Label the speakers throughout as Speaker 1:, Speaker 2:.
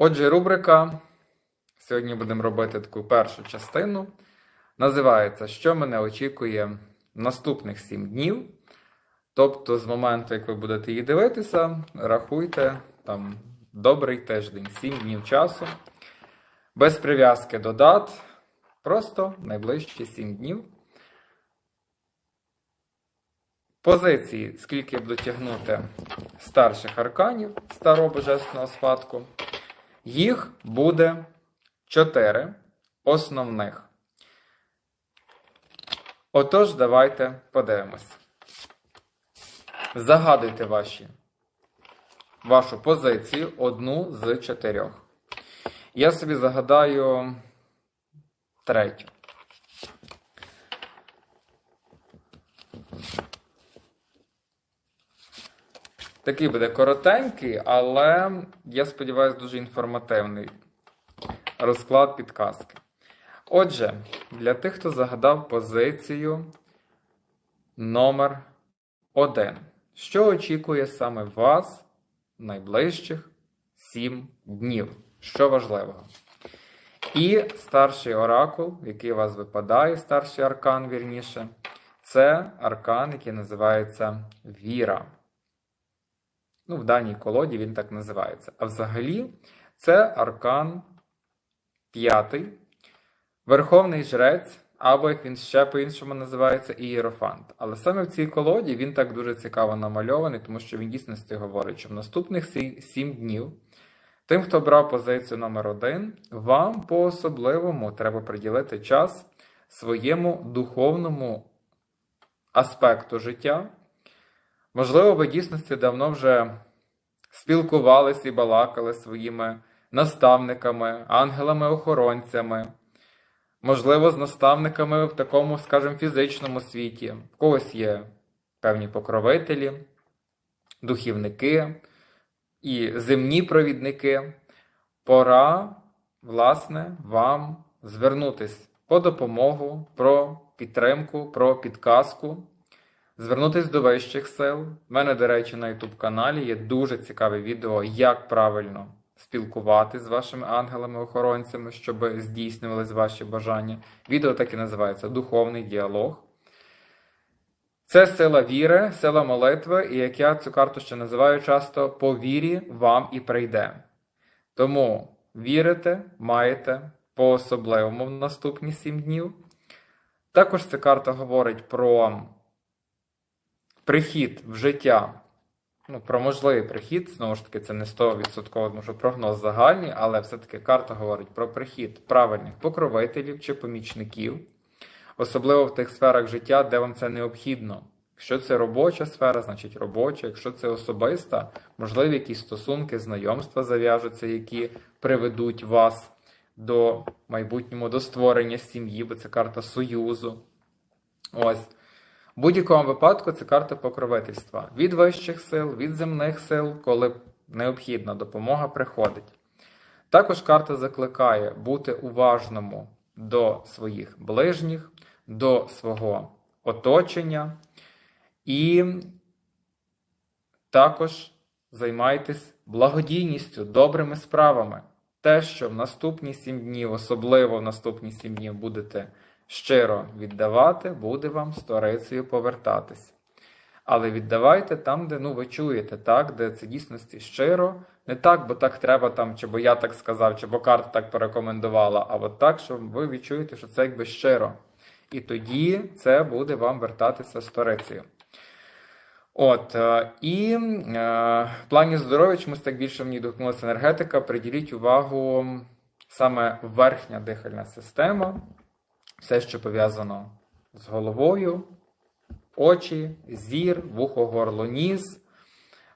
Speaker 1: Отже, рубрика. Сьогодні будемо робити таку першу частину. Називається Що мене очікує наступних 7 днів. Тобто, з моменту, як ви будете її дивитися, рахуйте там добрий тиждень, 7 днів часу. Без прив'язки до дат. Просто найближчі 7 днів. Позиції, скільки буду тягнути старших арканів старого божественного спадку. Їх буде чотири основних. Отож, давайте подивимось. Загадуйте ваші, вашу позицію одну з чотирьох. Я собі загадаю третю. Такий буде коротенький, але я сподіваюся, дуже інформативний розклад підказки. Отже, для тих, хто загадав позицію номер 1. Що очікує саме вас найближчих 7 днів? Що важливого? І старший оракул, який у вас випадає, старший аркан, вірніше, це аркан, який називається Віра. Ну, в даній колоді він так називається. А взагалі, це аркан п'ятий, Верховний жрець, або як він ще по-іншому називається, ієрофант. Але саме в цій колоді він так дуже цікаво намальований, тому що він дійсності говорить, що в наступних сім днів тим, хто брав позицію номер один, вам по-особливому треба приділити час своєму духовному аспекту життя. Можливо, ви дійсності давно вже спілкувалися і балакали своїми наставниками, ангелами-охоронцями, можливо, з наставниками в такому, скажімо, фізичному світі. В когось є певні покровителі, духівники і земні провідники. Пора, власне, вам звернутись по допомогу, про підтримку, про підказку. Звернутись до вищих сил. У мене, до речі, на YouTube каналі є дуже цікаве відео, як правильно спілкувати з вашими ангелами-охоронцями, щоб здійснювались ваші бажання. Відео так і називається Духовний діалог. Це сила віри, сила молитви, і як я цю карту ще називаю часто, по вірі вам і прийде. Тому вірите, маєте по особливому в наступні сім днів. Також ця карта говорить про прихід в життя, ну, про можливий прихід, знову ж таки, це не 100%, тому що прогноз загальний, але все-таки карта говорить про прихід правильних покровителів чи помічників, особливо в тих сферах життя, де вам це необхідно. Якщо це робоча сфера, значить робоча. Якщо це особиста, можливі якісь стосунки, знайомства зав'яжуться, які приведуть вас до майбутнього до створення сім'ї, бо це карта союзу. Ось. В будь-якому випадку це карта покровительства від вищих сил, від земних сил, коли необхідна допомога приходить. Також карта закликає бути уважному до своїх ближніх, до свого оточення і також займайтесь благодійністю, добрими справами. Те, що в наступні сім днів, особливо в наступні сім днів будете щиро віддавати, буде вам з сторицею повертатись. Але віддавайте там, де ну, ви чуєте, так, де це дійсності щиро, не так, бо так треба, там, чи бо я так сказав, чи бо карта так порекомендувала, а от так, що ви відчуєте, що це якби щиро. І тоді це буде вам вертатися з сторицею. От, е, і е, в плані здоров'я, чомусь так більше мені доткнулася енергетика, приділіть увагу саме верхня дихальна система все, що пов'язано з головою, очі, зір, вухо, горло, ніс.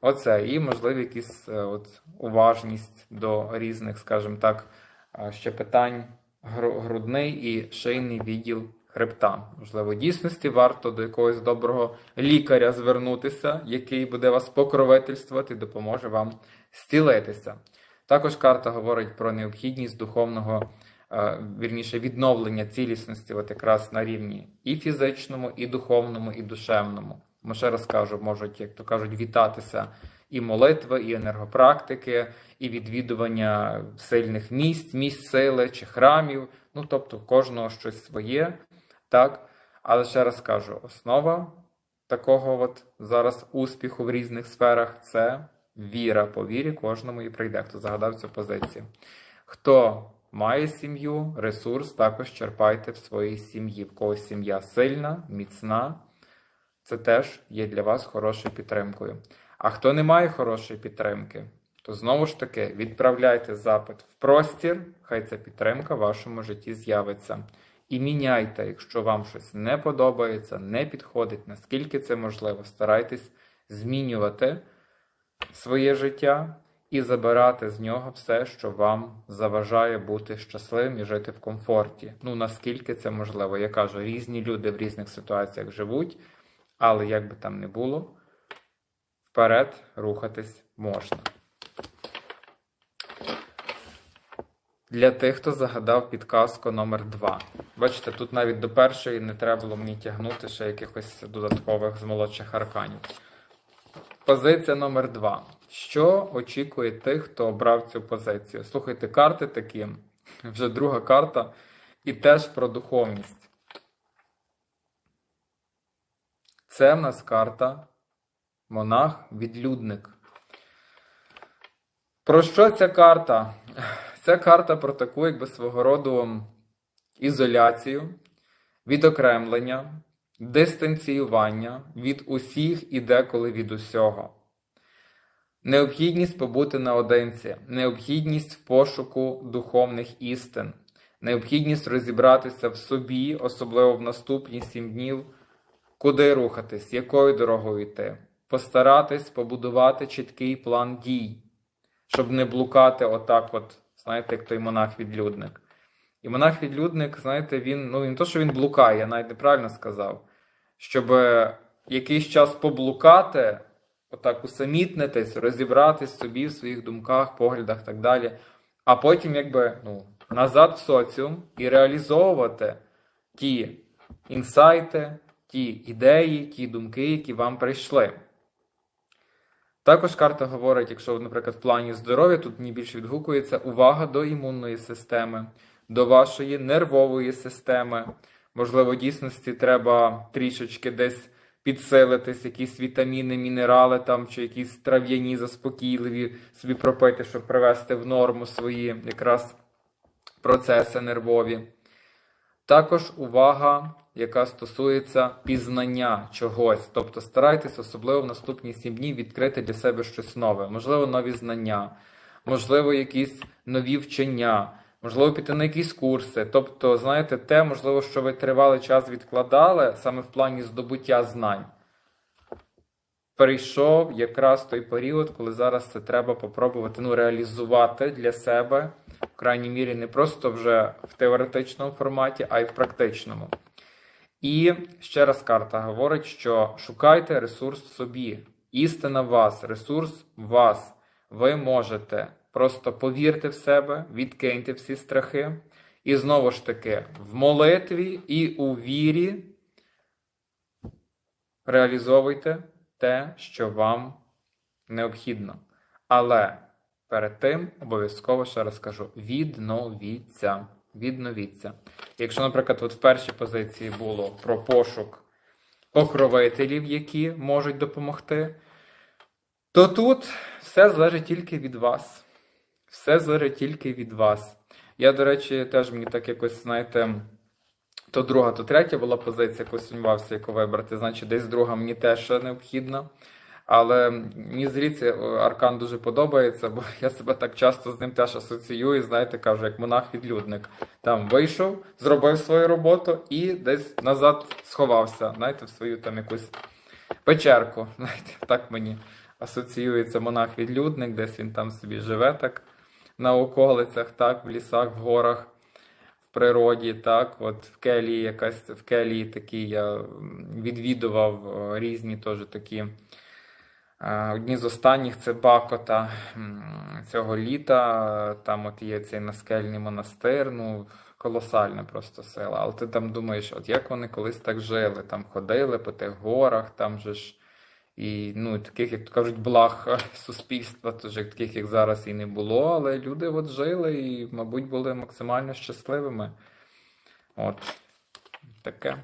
Speaker 1: Оце, і, можливо, якісь е, от, уважність до різних, скажімо так, е, ще питань грудний і шийний відділ хребта. Можливо, дійсності варто до якогось доброго лікаря звернутися, який буде вас покровительствувати допоможе вам зцілитися. Також карта говорить про необхідність духовного вірніше відновлення цілісності, от якраз на рівні і фізичному, і духовному, і душевному. Ми ще раз кажу, можуть, як то кажуть, вітатися і молитви, і енергопрактики, і відвідування сильних місць, місць сили чи храмів. Ну, тобто, кожного щось своє, так? Але ще раз кажу: основа такого от зараз успіху в різних сферах це віра. По вірі кожному і прийде, хто загадав цю позицію. Хто має сім'ю, ресурс також черпайте в своїй сім'ї. В когось сім'я сильна, міцна. Це теж є для вас хорошою підтримкою. А хто не має хорошої підтримки, то знову ж таки відправляйте запит в простір, хай ця підтримка в вашому житті з'явиться. І міняйте, якщо вам щось не подобається, не підходить, наскільки це можливо, старайтесь змінювати своє життя і забирати з нього все, що вам заважає бути щасливим і жити в комфорті. Ну наскільки це можливо. Я кажу, різні люди в різних ситуаціях живуть, але як би там не було, вперед рухатись можна. Для тих, хто загадав підказку номер 2 Бачите, тут навіть до першої не треба було мені тягнути ще якихось додаткових з молодших арканів. Позиція номер 2 Що очікує тих, хто обрав цю позицію? Слухайте, карти такі, вже друга карта, і теж про духовність. Це в нас карта Монах-відлюдник. Про що ця карта? Ця карта про таку, якби свого роду ізоляцію, відокремлення, дистанціювання від усіх і деколи від усього. Необхідність побути наодинці, необхідність в пошуку духовних істин, необхідність розібратися в собі, особливо в наступні сім днів, куди рухатись, якою дорогою йти, постаратись побудувати чіткий план дій, щоб не блукати отак, от, знаєте, як той монах-відлюдник. І монах-відлюдник, знаєте, він ну, не то, що він блукає, я навіть неправильно сказав, щоб якийсь час поблукати, отак усамітнитись, розібратись собі в своїх думках, поглядах і так далі, а потім, якби, ну, назад в соціум і реалізовувати ті інсайти, ті ідеї, ті думки, які вам прийшли. Також карта говорить, якщо, наприклад, в плані здоров'я, тут мені більше відгукується увага до імунної системи, до вашої нервової системи. Можливо, дійсності треба трішечки десь підсилитись, якісь вітаміни, мінерали там, чи якісь трав'яні, заспокійливі собі пропити, щоб привести в норму свої якраз процеси нервові. Також увага, яка стосується пізнання чогось. Тобто старайтесь, особливо в наступні сім днів, відкрити для себе щось нове, можливо, нові знання, можливо, якісь нові вчення, можливо, піти на якісь курси. Тобто, знаєте, те, можливо, що ви тривалий час відкладали саме в плані здобуття знань. Перейшов якраз той період, коли зараз це треба попробувати ну, реалізувати для себе, в крайній мірі, не просто вже в теоретичному форматі, а й в практичному. І ще раз карта говорить, що шукайте ресурс в собі. Істина вас, ресурс вас. Ви можете просто повірте в себе, відкиньте всі страхи. І знову ж таки, в молитві і у вірі реалізовуйте те, що вам необхідно. Але перед тим обов'язково ще раз кажу: відновіться. Відновіться. Якщо, наприклад, от в першій позиції було про пошук покровителів, які можуть допомогти, то тут все залежить тільки від вас. Все залежить тільки від вас. Я, до речі, теж мені так якось, знаєте, то друга, то третя була позиція, яку сумнівався, яку вибрати. Значить, десь друга мені теж необхідна. Але мені здається, Аркан дуже подобається, бо я себе так часто з ним теж асоціюю, знаєте, кажу, як монах-відлюдник. Там вийшов, зробив свою роботу і десь назад сховався, знаєте, в свою там якусь печерку. Знаєте, Так мені асоціюється монах-відлюдник, десь він там собі живе так на околицях, так, в лісах, в горах, в природі, так, от в келії якась в келії такі я відвідував різні теж такі. Одні з останніх це Бакота цього літа. Там от є цей наскельний монастир. Ну, колосальна просто сила. Але ти там думаєш, от як вони колись так жили? Там ходили по тих горах, там же ж І ну, таких, як то кажуть, благ суспільства, тож як таких, як зараз, і не було, але люди от жили і, мабуть, були максимально щасливими. От таке.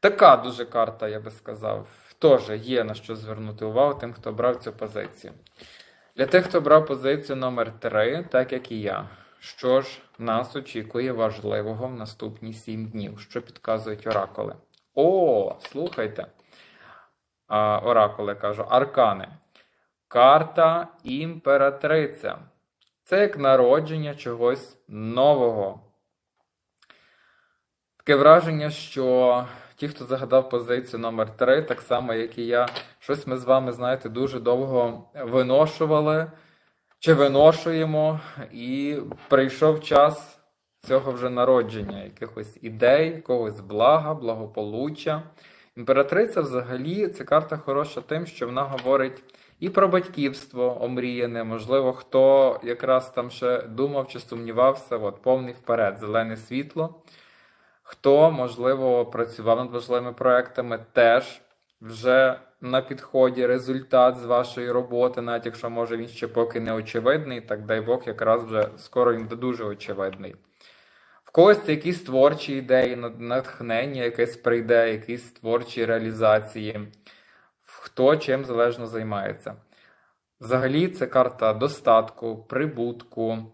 Speaker 1: Така дуже карта, я би сказав. Теж є на що звернути увагу тим, хто брав цю позицію. Для тих, хто брав позицію номер 3 так як і я. Що ж нас очікує важливого в наступні 7 днів? Що підказують оракули? О, слухайте. Оракули кажу, аркани. Карта імператриця. Це як народження чогось нового. Таке враження, що ті, хто загадав позицію номер 3 так само, як і я, щось ми з вами, знаєте, дуже довго виношували чи виношуємо, і прийшов час цього вже народження, якихось ідей, якогось блага, благополуччя. Імператриця взагалі це карта хороша тим, що вона говорить і про батьківство омріяне, можливо, хто якраз там ще думав чи сумнівався, от повний вперед, зелене світло. Хто, можливо, працював над важливими проектами, теж вже на підході результат з вашої роботи, навіть якщо може він ще поки не очевидний, так дай Бог, якраз вже скоро він буде дуже очевидний. Когось це якісь творчі ідеї, натхнення, якесь прийде, якісь творчі реалізації, хто чим залежно займається. Взагалі, це карта достатку, прибутку,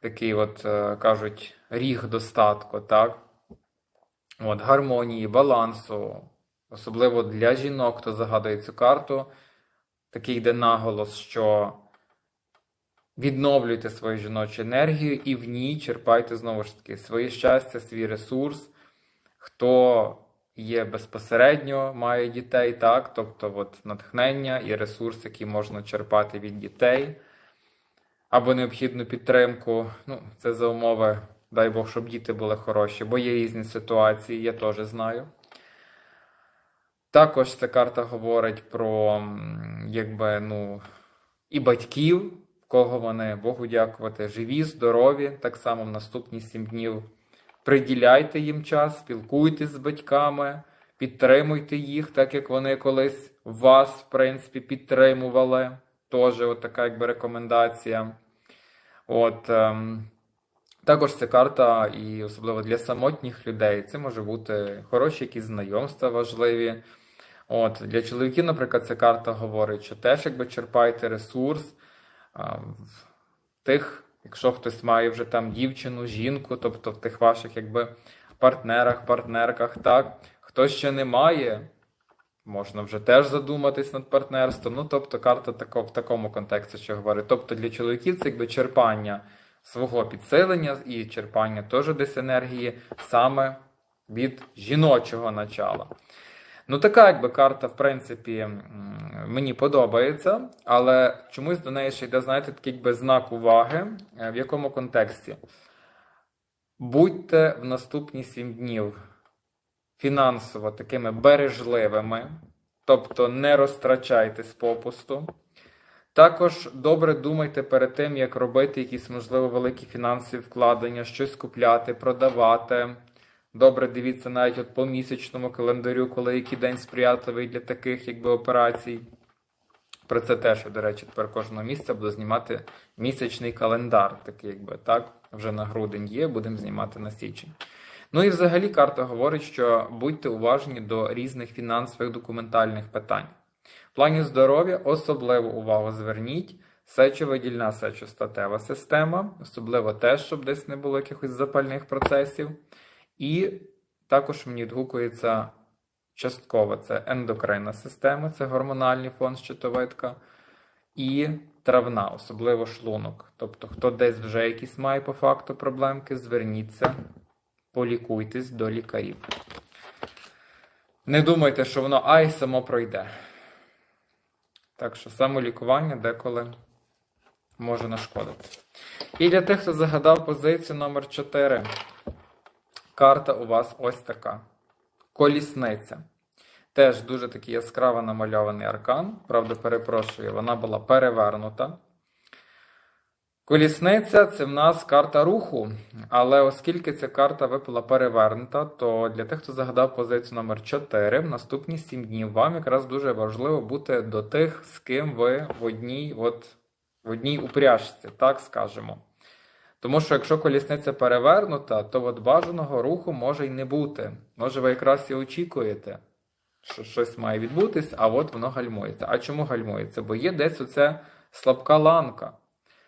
Speaker 1: такий, от е, кажуть, ріг достатку, так? От, гармонії, балансу, особливо для жінок, хто загадує цю карту, такий йде наголос, що відновлюйте свою жіночу енергію і в ній черпайте знову ж таки своє щастя, свій ресурс. Хто є безпосередньо, має дітей, так, тобто от, натхнення і ресурс, який можна черпати від дітей, або необхідну підтримку. Ну, Це за умови, дай Бог, щоб діти були хороші, бо є різні ситуації, я теж знаю. Також ця карта говорить про якби, ну, і батьків, кого вони, Богу дякувати, живі, здорові, так само в наступні сім днів. Приділяйте їм час, спілкуйтесь з батьками, підтримуйте їх, так як вони колись вас, в принципі, підтримували. От така якби рекомендація. От, ем, також ця карта, і особливо для самотніх людей, це може бути хороші якісь знайомства важливі. От, Для чоловіків, наприклад, ця карта говорить, що теж якби черпайте ресурс тих, якщо хтось має вже там дівчину, жінку, тобто в тих ваших якби партнерах, партнерках, так, хто ще не має, можна вже теж задуматись над партнерством. Ну, тобто, карта тако, в такому контексті, що говорить. Тобто для чоловіків це якби черпання свого підсилення і черпання теж десь енергії саме від жіночого начала. Ну, така якби карта, в принципі, мені подобається, але чомусь до неї ще йде, знаєте, такий якби знак уваги. Е, В якому контексті? Будьте в наступні сім днів фінансово такими бережливими, тобто не розтрачайтесь попусту. Також добре думайте перед тим, як робити якісь, можливо, великі фінансові вкладення, щось купляти, продавати. Добре, дивіться навіть от по місячному календарю, коли який день сприятливий для таких якби операцій. Про це теж, до речі, тепер кожного місяця буду знімати місячний календар, такий якби так, вже на грудень є, будемо знімати на січень. Ну і взагалі карта говорить, що будьте уважні до різних фінансових документальних питань. В плані здоров'я особливу увагу зверніть. Сечовидільна сечостатева система, особливо те, щоб десь не було якихось запальних процесів. І також мені відгукується частково це ендокринна система, це гормональний фон щитовидка, і травна, особливо шлунок. Тобто, хто десь вже якісь має по факту проблемки, зверніться, полікуйтесь до лікарів. Не думайте, що воно ай само пройде. Так що самолікування деколи може нашкодити. І для тих, хто загадав позицію номер 4 Карта у вас ось така. Колісниця. Теж дуже такий яскраво намальований аркан. Правда, перепрошую, вона була перевернута. Колісниця це в нас карта руху, але оскільки ця карта випала перевернута, то для тих, хто загадав позицію номер 4, в наступні 7 днів вам якраз дуже важливо бути до тих, з ким ви в одній, от, в одній упряжці, так скажемо. Тому що якщо колісниця перевернута, то от бажаного руху може й не бути. Може, ви якраз і очікуєте, що щось має відбутись, а от воно гальмується. А чому гальмується? Бо є десь оця слабка ланка.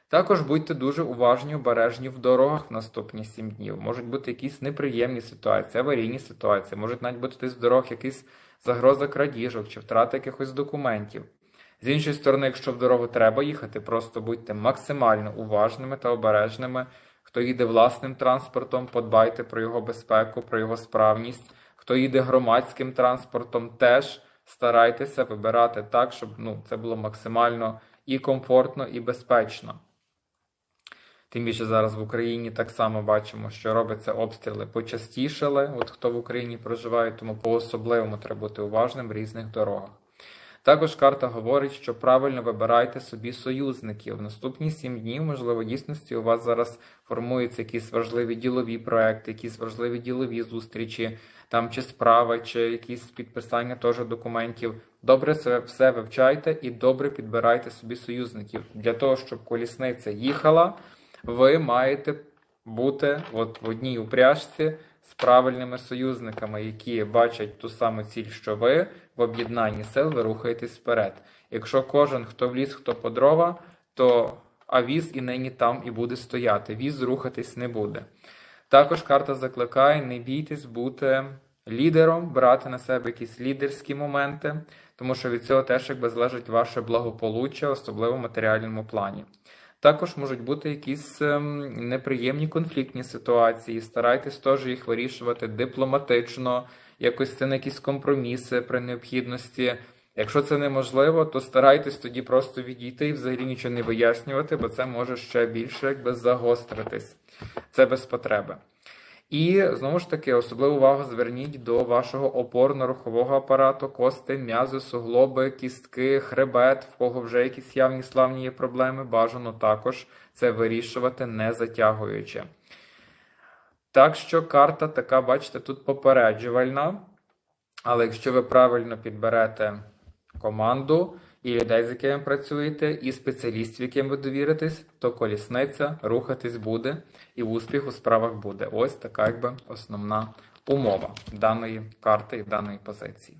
Speaker 1: Також будьте дуже уважні, обережні в дорогах в наступні 7 днів. Можуть бути якісь неприємні ситуації, аварійні ситуації, можуть навіть бути десь в дорогах якісь загроза крадіжок чи втрата якихось документів. З іншої сторони, якщо в дорогу треба їхати, просто будьте максимально уважними та обережними. Хто їде власним транспортом, подбайте про його безпеку, про його справність. Хто їде громадським транспортом, теж старайтеся вибирати так, щоб ну, це було максимально і комфортно, і безпечно. Тим більше зараз в Україні так само бачимо, що робиться обстріли почастішали. От хто в Україні проживає, тому по-особливому треба бути уважним в різних дорогах. Також карта говорить, що правильно вибирайте собі союзників. В наступні сім днів, можливо, дійсності у вас зараз формуються якісь важливі ділові проекти, якісь важливі ділові зустрічі, там чи справи, чи якісь підписання теж документів. Добре все вивчайте і добре підбирайте собі союзників. Для того, щоб колісниця їхала, ви маєте бути от в одній упряжці правильними союзниками, які бачать ту саму ціль, що ви в об'єднанні сил ви рухаєтесь вперед. Якщо кожен, хто в ліс, хто по дрова, то а віз і нині там і буде стояти. Віз рухатись не буде. Також карта закликає: не бійтесь бути лідером, брати на себе якісь лідерські моменти, тому що від цього теж якби залежить ваше благополуччя, особливо в матеріальному плані. Також можуть бути якісь ем, неприємні конфліктні ситуації. Старайтесь теж їх вирішувати дипломатично, якось це на якісь компроміси при необхідності. Якщо це неможливо, то старайтесь тоді просто відійти і взагалі нічого не вияснювати, бо це може ще більше якби загостритись. Це без потреби. І знову ж таки, особливу увагу зверніть до вашого опорно-рухового апарату, кости, м'язи, суглоби, кістки, хребет, в кого вже якісь явні славні є проблеми, бажано також це вирішувати не затягуючи. Так що карта така, бачите, тут попереджувальна. Але якщо ви правильно підберете команду і людей, з якими працюєте, і спеціалістів, яким ви довіритесь, то колісниця рухатись буде і успіх у справах буде. Ось така якби основна умова даної карти і даної позиції.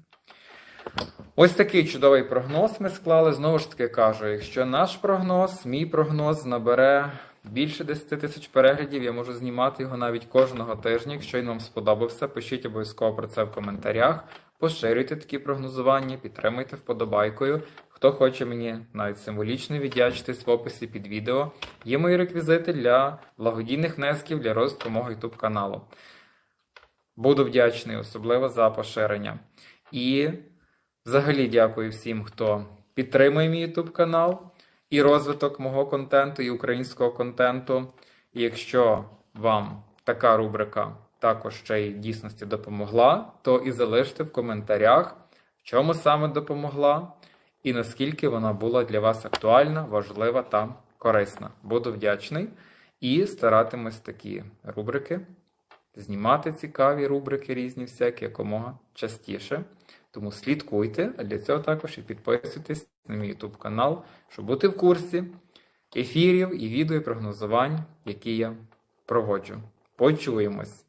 Speaker 1: Ось такий чудовий прогноз ми склали. Знову ж таки кажу, якщо наш прогноз, мій прогноз набере більше 10 тисяч переглядів, я можу знімати його навіть кожного тижня. Якщо він вам сподобався, пишіть обов'язково про це в коментарях. Поширюйте такі прогнозування, підтримуйте вподобайкою. Хто хоче мені навіть символічно віддячитись в описі під відео, є мої реквізити для благодійних внесків для розвитку мого YouTube каналу. Буду вдячний, особливо за поширення. І взагалі дякую всім, хто підтримує мій YouTube канал і розвиток мого контенту, і українського контенту. І якщо вам така рубрика також ще й дійсності допомогла, то і залиште в коментарях, в чому саме допомогла, і наскільки вона була для вас актуальна, важлива та корисна. Буду вдячний і старатимусь такі рубрики знімати цікаві рубрики різні всякі якомога частіше. Тому слідкуйте, а для цього також і підписуйтесь на мій YouTube канал, щоб бути в курсі ефірів і відео і прогнозувань, які я проводжу. Почуємось!